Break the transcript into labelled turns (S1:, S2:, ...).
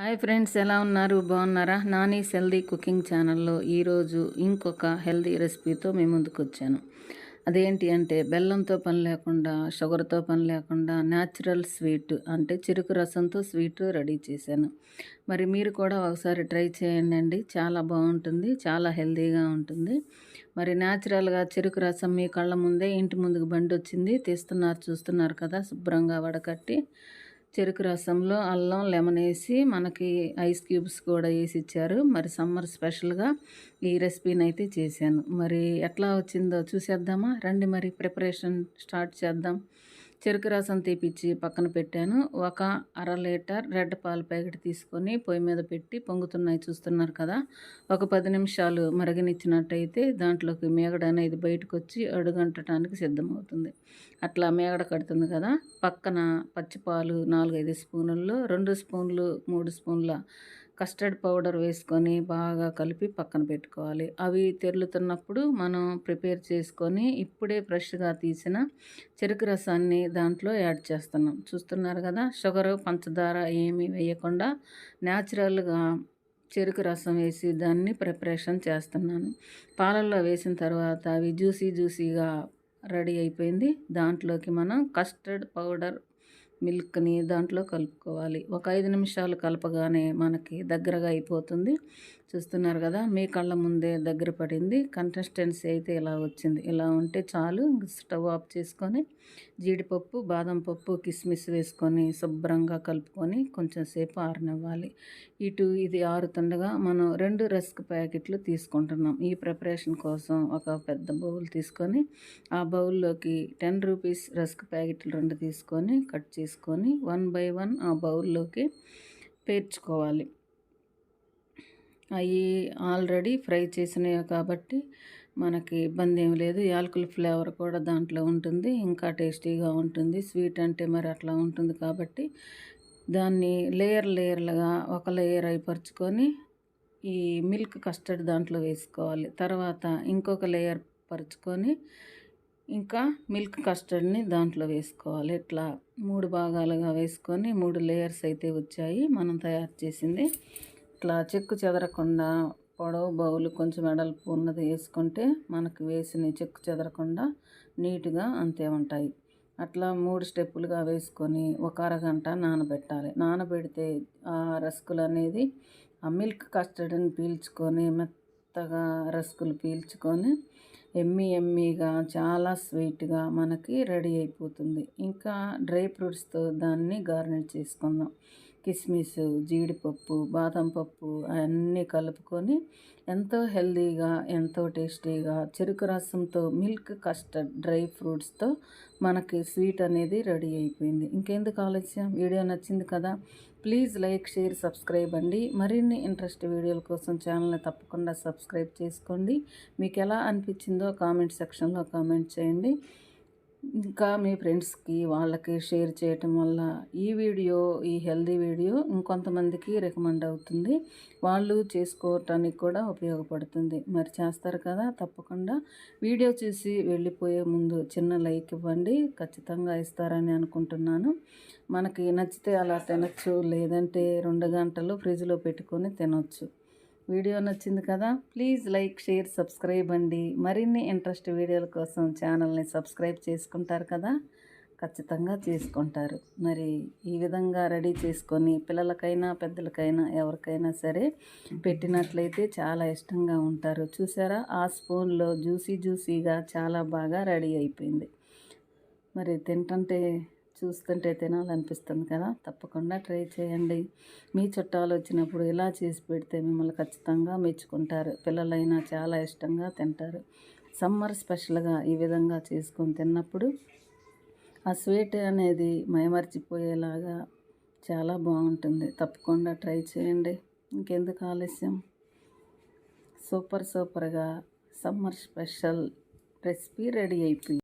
S1: Hi friends ఎలా ఉన్నారు? బాగున్నారా? నాని హెల్దీ కుకింగ్ ఛానల్లో ఈరోజు ఇంకొక హెల్దీ రెసిపీతో మేము ముందుకు వచ్చాను అదేంటి అంటే బెల్లంతో పని లేకుండా షుగర్తో పని లేకుండా న్యాచురల్ స్వీట్ అంటే చెరుకు రసంతో స్వీట్ రెడీ చేశాను. మరి మీరు కూడా ఒకసారి ట్రై చేయండి చాలా బాగుంటుంది చాలా హెల్దీగా ఉంటుంది. మరి న్యాచురల్గా చెరుకు రసం మీ కళ్ళ ముందే ఇంటి ముందుకు బండి వచ్చింది తీస్తున్నారు చూస్తున్నారు కదా శుభ్రంగా వడకట్టి. చెరుకు రసంలో అల్లం లెమన్ వేసి మనకి ఐస్ క్యూబ్స్ కూడా వేసి ఇచ్చారు మరి సమ్మర్ స్పెషల్గా ఈ రెసిపీని అయితే చేశాను. మరి ఎట్లా వచ్చిందో చూసేద్దామా? రండి మరి ప్రిపరేషన్ స్టార్ట్ చేద్దాం. చెరుకు రసం తీపిచ్చి పక్కన పెట్టాను. ఒక అర లీటర్ రెడ్ పాల ప్యాకెట్ తీసుకొని పొయ్యి మీద పెట్టి పొంగుతున్నాయి చూస్తున్నారు కదా. ఒక పది నిమిషాలు మరగనిచ్చినట్టయితే దాంట్లోకి మేగడ అనేది బయటకు వచ్చి అడుగంటటానికి సిద్ధమవుతుంది. అట్లా మేగడ కడుతుంది కదా. పక్కన పచ్చిపాలు నాలుగైదు స్పూనుల్లో రెండు స్పూన్లు మూడు స్పూన్ల కస్టర్డ్ పౌడర్ వేసుకొని బాగా కలిపి పక్కన పెట్టుకోవాలి. అవి తెరులుతున్నప్పుడు మనం ప్రిపేర్ చేసుకొని ఇప్పుడే ఫ్రెష్గా తీసిన చెరుకు రసాన్ని దాంట్లో యాడ్ చేస్తున్నాం. చూస్తున్నారు కదా షుగర్ పంచదార ఏమీ వేయకుండా న్యాచురల్గా చెరుకు రసం వేసి దాన్ని ప్రిపరేషన్ చేస్తున్నాను. పాలల్లో వేసిన తర్వాత అవి జ్యూసీ జ్యూసీగా రెడీ అయిపోయింది. దాంట్లోకి మనం కస్టర్డ్ పౌడర్ మిల్క్ని దాంట్లో కలుపుకోవాలి. ఒక ఐదు నిమిషాలు కలపగానే మనకి దగ్గరగా అయిపోతుంది. చూస్తున్నారు కదా మీ కళ్ళ ముందే దగ్గర పడింది. కంటెస్టెన్సీ అయితే ఇలా వచ్చింది. ఇలా ఉంటే చాలు. స్టవ్ ఆఫ్ చేసుకొని జీడిపప్పు బాదం పప్పు కిస్మిస్ వేసుకొని శుభ్రంగా కలుపుకొని కొంచెం సేపు ఆరనివ్వాలి. ఇటు ఇది ఆరుతుండగా మనం రెండు రస్క్ ప్యాకెట్లు తీసుకుంటున్నాం. ఈ ప్రిపరేషన్ కోసం ఒక పెద్ద బౌల్ తీసుకొని ఆ బౌల్లోకి టెన్ రూపీస్ రస్క్ ప్యాకెట్లు రెండు తీసుకొని కట్ చేసుకొని వన్ బై వన్ ఆ బౌల్లోకి పేర్చుకోవాలి. అవి ఆల్రెడీ ఫ్రై చేసినవి కాబట్టి మనకి ఇబ్బంది ఏం లేదు. యాలకుల ఫ్లేవర్ కూడా దాంట్లో ఉంటుంది. ఇంకా టేస్టీగా ఉంటుంది. స్వీట్ అంటే మరి అట్లా ఉంటుంది కాబట్టి దాన్ని లేయర్ లేయర్లుగా ఒక లేయర్ అయిపరుచుకొని ఈ మిల్క్ కస్టర్డ్ దాంట్లో వేసుకోవాలి. తర్వాత ఇంకొక లేయర్ పరుచుకొని ఇంకా మిల్క్ కస్టర్డ్ని దాంట్లో వేసుకోవాలి. ఇట్లా మూడు భాగాలుగా వేసుకొని మూడు లేయర్స్ అయితే వచ్చాయి. మనం తయారు చేసింది ఇట్లా చెక్కు చెదరకుండా పొడవు బౌలు కొంచెం వెడల్పు ఉన్నది వేసుకుంటే మనకు వేసిన చెక్కు చెదరకుండా నీట్గా అంతే ఉంటాయి. అట్లా మూడు స్టెప్పులుగా వేసుకొని ఒక అరగంట నానబెట్టాలి. నానబెడితే ఆ రస్కులు అనేది ఆ మిల్క్ కస్టర్డ్ని పీల్చుకొని మెత్తగా రస్కులు పీల్చుకొని ఎమ్మి ఎమ్మిగా చాలా స్వీట్గా మనకి రెడీ అయిపోతుంది. ఇంకా డ్రై ఫ్రూట్స్తో దాన్ని గార్నిష్ చేసుకుందాం. కిస్మిస్ జీడిపప్పు బాదం పప్పు అవన్నీ కలుపుకొని ఎంతో హెల్దీగా ఎంతో టేస్టీగా చెరుకు రసంతో మిల్క్ కస్టర్డ్ డ్రై ఫ్రూట్స్తో మనకి స్వీట్ అనేది రెడీ అయిపోయింది. ఇంకెందుకు ఆలస్యం? వీడియో నచ్చింది కదా? ప్లీజ్ లైక్ షేర్ సబ్స్క్రైబ్ అండి. మరిన్ని ఇంట్రెస్ట్ వీడియోల కోసం ఛానల్ని తప్పకుండా సబ్స్క్రైబ్ చేసుకోండి. మీకు ఎలా అనిపించిందో కామెంట్ సెక్షన్లో కామెంట్ చేయండి. ఇంకా మీ ఫ్రెండ్స్కి వాళ్ళకి షేర్ చేయటం వల్ల ఈ వీడియో ఈ హెల్దీ వీడియో ఇంకొంతమందికి రికమెండ్ అవుతుంది. వాళ్ళు చేసుకోవటానికి కూడా ఉపయోగపడుతుంది. మరి చేస్తారు కదా తప్పకుండా. వీడియో చూసి వెళ్ళిపోయే ముందు చిన్న లైక్ ఇవ్వండి. ఖచ్చితంగా ఇస్తారని అనుకుంటున్నాను. మనకి నచ్చితే అలా తినచ్చు లేదంటే రెండు గంటలు ఫ్రిడ్జ్లో పెట్టుకొని తినొచ్చు. వీడియో నచ్చింది కదా ప్లీజ్ లైక్ షేర్ సబ్స్క్రైబ్ అండి. మరిన్ని ఇంట్రెస్ట్ వీడియోల కోసం ఛానల్ని సబ్స్క్రైబ్ చేసుకుంటారు కదా ఖచ్చితంగా చేసుకుంటారు. మరి ఈ విధంగా రెడీ చేసుకొని పిల్లలకైనా పెద్దలకైనా ఎవరికైనా సరే పెట్టినట్లయితే చాలా ఇష్టంగా ఉంటారు. చూసారా? ఆ స్పూన్లో జ్యూసీ జ్యూసీగా చాలా బాగా రెడీ అయిపోయింది. మరి తింటుంటే చూస్తుంటే తినాలనిపిస్తుంది కదా. తప్పకుండా ట్రై చేయండి. మీ చుట్టాలు వచ్చినప్పుడు ఇలా చేసి పెడితే మిమ్మల్ని ఖచ్చితంగా మెచ్చుకుంటారు. పిల్లలైనా చాలా ఇష్టంగా తింటారు. సమ్మర్ స్పెషల్గా ఈ విధంగా చేసుకొని తిన్నప్పుడు ఆ స్వీట్ అనేది మైమర్చిపోయేలాగా చాలా బాగుంటుంది. తప్పకుండా ట్రై చేయండి. ఇంకెందుకు ఆలస్యం? సూపర్ సూపర్గా సమ్మర్ స్పెషల్ రెసిపీ రెడీ అయిపోయింది.